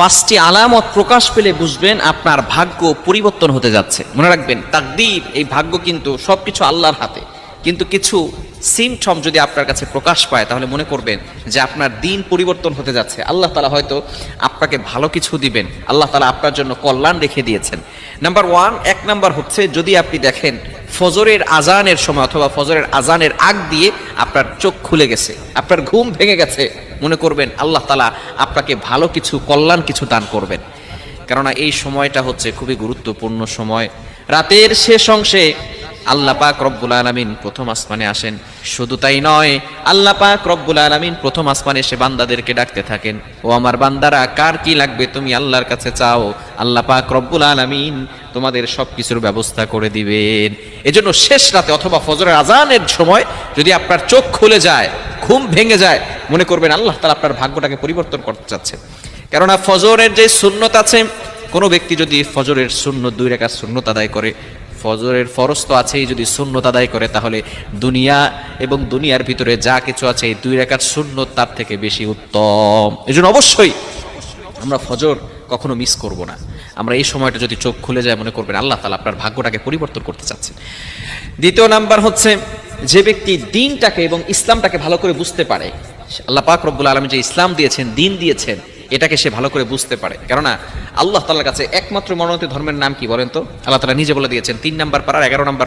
পাঁচটি আলামত প্রকাশ পেলে বুঝবেন আপনার ভাগ্য পরিবর্তন হতে যাচ্ছে। মনে রাখবেন, তাকদীর, এই ভাগ্য কিন্তু সবকিছু আল্লাহর হাতে। কিন্তু কিছু সিমটম যদি আপনার কাছে প্রকাশ পায়, তাহলে মনে করবেন যে আপনার দিন পরিবর্তন হতে যাচ্ছে। আল্লাহ তালা হয়তো আপনাকে ভালো কিছু দিবেন। আল্লাহ তালা আপনার জন্য কল্যাণ রেখে দিয়েছেন। নাম্বার ওয়ান এক নাম্বার হচ্ছে যদি আপনি দেখেন ফজরের আজানের সময় অথবা ফজরের আজানের আগ দিয়ে আপনার চোখ খুলে গেছে, আপনার ঘুম ভেঙে গেছে মনে করবেন আল্লাহ তালা আপনাকে ভালো কিছু, কল্যাণ কিছু দান করবেন। কেননা এই সময়টা হচ্ছে খুবই গুরুত্বপূর্ণ সময়। রাতের শেষ অংশে আল্লাহ পাক রব্বুল আলমিন প্রথম আসমানে আসেন। শুধু তাই নয়, আল্লাহ পাক রব্বুল আলমিন প্রথম আসমানে এসে বান্দাদেরকে ডাকতে থাকেন। ও আমার বান্দারা, কার কি লাগবে তুমি আল্লাহর কাছে চাও? আল্লাহ পাক রব্বুল আলমিন তোমাদের সব কিছুর ব্যবস্থা করে দিবেন। এজন্য শেষ রাতে অথবা ফজরের আজানের সময় যদি আপনার চোখ খুলে যায়, ঘুম ভেঙে যায় মনে করবেন আল্লাহ তালা আপনার ভাগ্যটাকে পরিবর্তন করতে চাচ্ছে। কেননা ফজরের যে শূন্যত আছে, কোনো ব্যক্তি যদি ফজরের শূন্য দুই রেখার শূন্যত আদায় করে, ফজরের ফরজ তো আছেই, যদি শূন্যত আদায় করে, তাহলে দুনিয়া এবং দুনিয়ার ভিতরে যা কিছু আছে, এই দুই রেখার শূন্য তার থেকে বেশি উত্তম। এজন্য অবশ্যই আমরা ফজর কখনো মিস করব না। আমরা এই সময়টা যদি চোখ খুলে যায়, মনে করবেন আল্লাহ তালা আপনার ভাগ্যটাকে পরিবর্তন করতে চাচ্ছেন। দ্বিতীয় নাম্বার হচ্ছে যে ব্যক্তি দিনটাকে এবং ইসলামটাকে ভালো করে বুঝতে পারে আল্লাহ পাক রব্বুল আলমী যে ইসলাম দিয়েছেন, দিন দিয়েছেন, এটাকে সে ভালো করে বুঝতে পারে। কেননা আল্লাহ তালার কাছে একমাত্র মনোনীত ধর্মের নাম কি বলেন তো? আল্লাহ তালা নিজে বলে দিয়েছেন, তিন নাম্বার পাড়ার এগারো নাম্বার